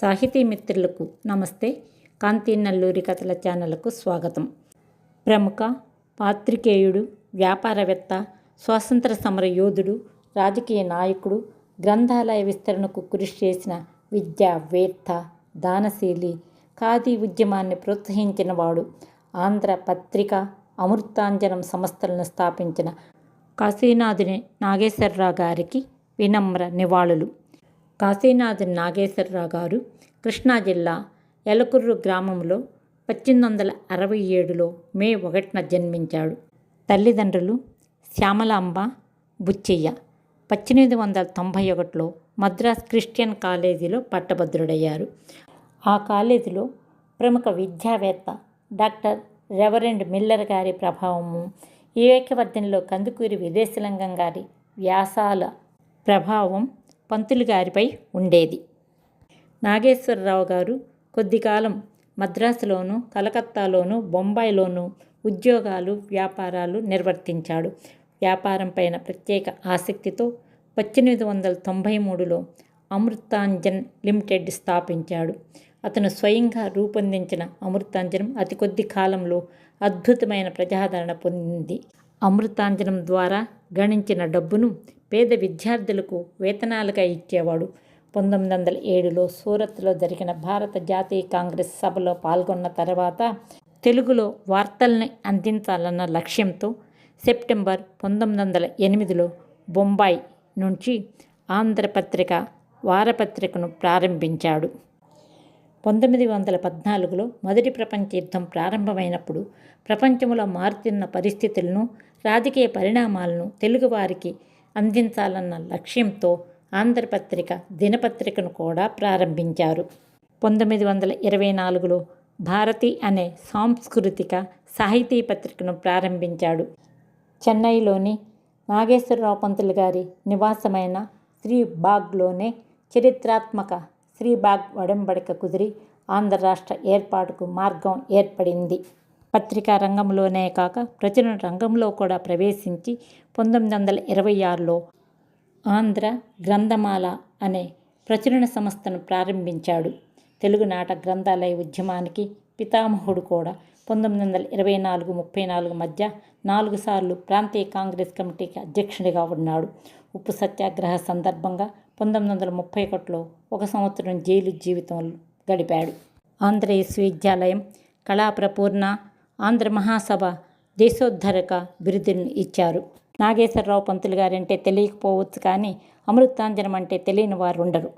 సాహితీ మిత్రులకు నమస్తే. కాంతి నల్లూరి కథల ఛానల్కు స్వాగతం. ప్రముఖ పాత్రికేయుడు వ్యాపారవేత్త స్వాతంత్ర సమర యోధుడు రాజకీయ నాయకుడు గ్రంథాలయ విస్తరణకు కృషి చేసిన విద్యావేత్త దానశీలి ఖాదీ ఉద్యమాన్ని ప్రోత్సహించినవాడు ఆంధ్ర పత్రిక అమృతాంజనం సంస్థలను స్థాపించిన కాశీనాథుని నాగేశ్వరరావు గారికి వినమ్ర నివాళులు. కాశీనాథ్ నాగేశ్వరరావు గారు కృష్ణా జిల్లా ఎలకుర్రు గ్రామంలో పద్దెనిమిది వందల అరవై ఏడులో మే ఒకటిన జన్మించాడు. తల్లిదండ్రులు శ్యామలాంబ బుచ్చయ్య పద్దెనిమిది వందల తొంభై ఒకటిలో మద్రాస్ క్రిస్టియన్ కాలేజీలో పట్టభద్రుడయ్యారు. ఆ కాలేజీలో ప్రముఖ విద్యావేత్త డాక్టర్ రెవరెండ్ మిల్లర్ గారి ప్రభావము వివేకవర్ధన్లో కందుకూరి విదేశలింగం గారి వ్యాసాల ప్రభావం పంతులు గారిపై ఉండేది. నాగేశ్వరరావు గారు కొద్దికాలం మద్రాసులోను కలకత్తాలోను బొంబాయిలోను ఉద్యోగాలు వ్యాపారాలు నిర్వర్తించాడు. వ్యాపారం పైన ప్రత్యేక ఆసక్తితో పద్దెనిమిది వందల తొంభై మూడులో అమృతాంజన్ లిమిటెడ్ స్థాపించాడు. అతను స్వయంగా రూపొందించిన అమృతాంజనం అతి కొద్ది కాలంలో అద్భుతమైన ప్రజాదరణ పొందింది. అమృతాంజనం ద్వారా గణించిన డబ్బును పేద విద్యార్థులకు వేతనాలుగా ఇచ్చేవాడు. పంతొమ్మిది వందల ఏడులో సూరత్లో జరిగిన భారత జాతీయ కాంగ్రెస్ సభలో పాల్గొన్న తర్వాత తెలుగులో వార్తల్ని అందించాలన్న లక్ష్యంతో సెప్టెంబర్ పంతొమ్మిది వందల ఎనిమిదిలో బొంబాయి నుంచి ఆంధ్రపత్రిక వారపత్రికను ప్రారంభించాడు. పంతొమ్మిది వందల పద్నాలుగులో మొదటి ప్రపంచ యుద్ధం ప్రారంభమైనప్పుడు ప్రపంచంలో మారుతున్న పరిస్థితులను రాజకీయ పరిణామాలను తెలుగువారికి అందించాలన్న లక్ష్యంతో ఆంధ్రపత్రిక దినపత్రికను కూడా ప్రారంభించారు. పంతొమ్మిది వందల ఇరవై నాలుగులో భారతి అనే సాంస్కృతిక సాహితీ పత్రికను ప్రారంభించాడు. చెన్నైలోని నాగేశ్వరరావు పంతులు గారి నివాసమైన శ్రీబాగ్లోనే చరిత్రాత్మక శ్రీబాగ్ వడంబడిక కుదిరి ఆంధ్ర రాష్ట్ర ఏర్పాటుకు మార్గం ఏర్పడింది. పత్రికా రంగంలోనే కాక ప్రచురణ రంగంలో కూడా ప్రవేశించి పంతొమ్మిది వందల ఇరవై ఆరులో ఆంధ్ర గ్రంథమాల అనే ప్రచురణ సంస్థను ప్రారంభించాడు. తెలుగునాట గ్రంథాలయ ఉద్యమానికి పితామహుడు కూడా పంతొమ్మిది వందల ఇరవై నాలుగు ముప్పై నాలుగు మధ్య నాలుగు సార్లు ప్రాంతీయ కాంగ్రెస్ కమిటీకి అధ్యక్షుడిగా ఉన్నాడు. ఉప్పు సత్యాగ్రహ సందర్భంగా పంతొమ్మిది వందల ముప్పై ఒకటిలో ఒక సంవత్సరం జైలు జీవితం గడిపాడు. ఆంధ్ర విశ్వవిద్యాలయం కళాప్రపూర్ణ ఆంధ్ర మహాసభ దేశోద్ధరక బిరుదును ఇచ్చారు. నాగేశ్వరరావు పంతులు గారంటే తెలియకపోవచ్చు కానీ అమృతాంజనం అంటే తెలియని వారు ఉండరు.